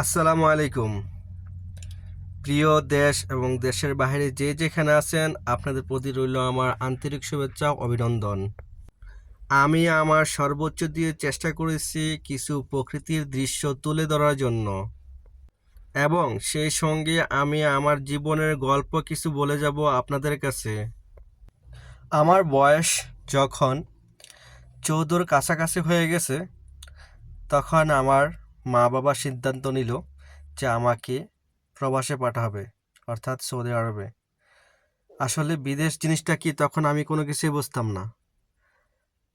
আসসালামু আলাইকুম। প্রিয় দেশ এবং দেশের বাইরে যে যেখানে আছেন, আপনাদের প্রতি রইল আমার আন্তরিক শুভেচ্ছা অভিনন্দন। আমি আমার সর্বোচ্চ দিয়ে চেষ্টা করেছি কিছু প্রকৃতির দৃশ্য তুলে ধরার জন্য। এবং সেই সঙ্গে আমি আমার জীবনের গল্প কিছু বলে যাব আপনাদের কাছে। আমার বয়স যখন চৌদ্দর কাছাকাছি হয়ে গেছে, তখন আমার মা বাবা সিদ্ধান্ত নিল যে আমাকে প্রবাসে পাঠাবে, অর্থাৎ সৌদি আরবে। আসলে বিদেশ জিনিসটা কি তখন আমি কোনো কিছুই বুঝতাম না।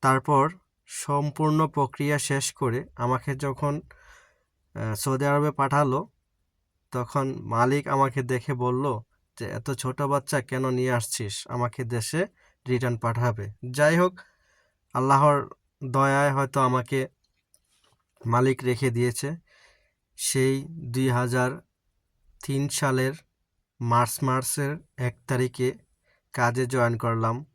তারপর সম্পূর্ণ প্রক্রিয়া শেষ করে আমাকে যখন সৌদি আরবে পাঠালো, তখন মালিক আমাকে দেখে বলল যে, এত ছোট বাচ্চা কেন নিয়ে আসছিস? আমাকে দেশে রিটার্ন পাঠাবে। যাই হোক, আল্লাহর দয়ায় হয়তো আমাকে মালিক রেখে দিয়েছে। সেই দুই হাজার তিন সালের মার্চ মাসের এক তারিখে কাজে জয়েন করলাম।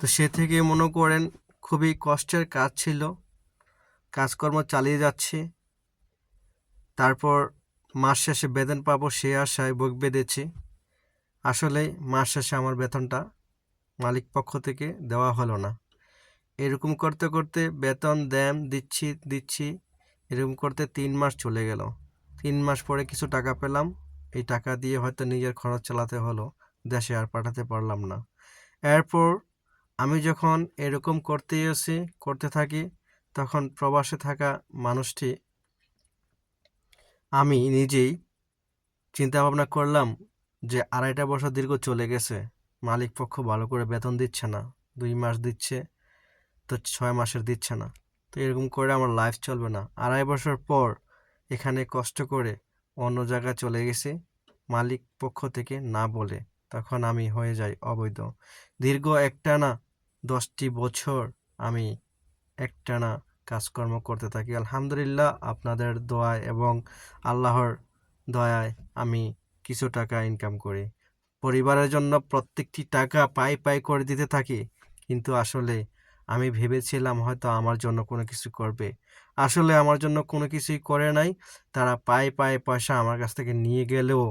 তো সে থেকে মনে করেন খুবই কষ্টের কাজ ছিল। কাজকর্ম চালিয়ে যাচ্ছি। তারপর মাস শেষে বেতন পাবো সে আশায় বুক বেঁধেছি। আসলে মাস শেষে আমার বেতনটা মালিক পক্ষ থেকে দেওয়া হলো না। এরকম করতে করতে বেতন, দেন, দিচ্ছি দিচ্ছি, এরকম করতে তিন মাস চলে গেল। তিন মাস পরে কিছু টাকা পেলাম। এই টাকা দিয়ে হয়তো নিজের খরচ চালাতে হলো, দেশে আর পাঠাতে পারলাম না। এরপর আমি যখন এরকম করতে এসে করতে থাকি, তখন প্রবাসে থাকা মানুষটি, আমি নিজেই চিন্তা ভাবনা করলাম যে আড়াইটা বছর দীর্ঘ চলে গেছে। মালিক পক্ষ ভালো করে বেতন দিচ্ছে না, দুই মাস দিচ্ছে। তো ছয় মাসের দিচ্ছে না। তো এরকম করে আমার লাইফ চলবে না। আড়াই বছর পর এখানে কষ্ট করে অন্য জায়গায় চলে গেছি, মালিক পক্ষ থেকে না বলে তখন আমি হয়ে যাই অবৈধ। দীর্ঘ একটানা, দশটি বছর আমি একটানা কাজকর্ম করতে থাকি। আলহামদুলিল্লাহ আপনাদের দোয়ায় এবং আল্লাহর দয়ায় আমি কিছু টাকা ইনকাম করি। পরিবারের জন্য প্রত্যেকটি টাকা পাই পাই করে দিতে থাকি, কিন্তু আসলে আমি ভেবেছিলাম হয়তো আমার জন্য কোনো কিছু করবে। আসলে আমার জন্য কোনো কিছুই করে নাই। তারা পায়ে পায়ে পয়সা আমার কাছ থেকে নিয়ে গেলেও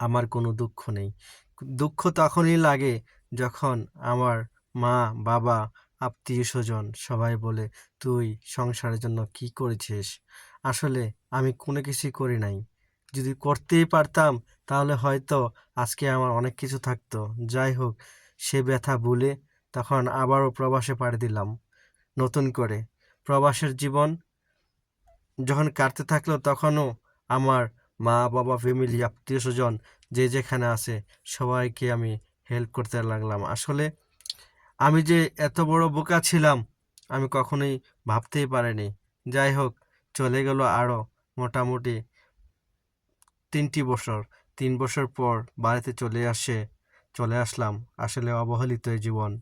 আমার কোনো দুঃখ নেই। দুঃখ তখনই লাগে যখন আমার মা, বাবা আত্মীয় স্বজন সবাই বলে, তুই সংসারের জন্য কি করেছিস? আসলে আমি কোনো কিছুই করি নাই। যদি করতেই পারতাম, তাহলে হয়তো আজকে আমার অনেক কিছু থাকতো। যাই হোক, সে ব্যথা ভুলে তখন আবারও প্রবাসে পাড়ি দিলাম, নতুন করে। প্রবাসের জীবন যখন কাটতে থাকল তখনও আমার মা, বাবা ফ্যামিলি আত্মীয় স্বজন যে যেখানে আছে সবাইকে আমি হেল্প করতে লাগলাম। আসলে আমি যে এত বড় বোকা ছিলাম আমি কখনোই ভাবতেই পারিনি। যাই হোক, চলে গেল আরও মোটামুটি তিনটি বছর। তিন বছর পর বাড়িতে চলে আসে, চলে আসলাম। আসলে অবহেলিত জীবন।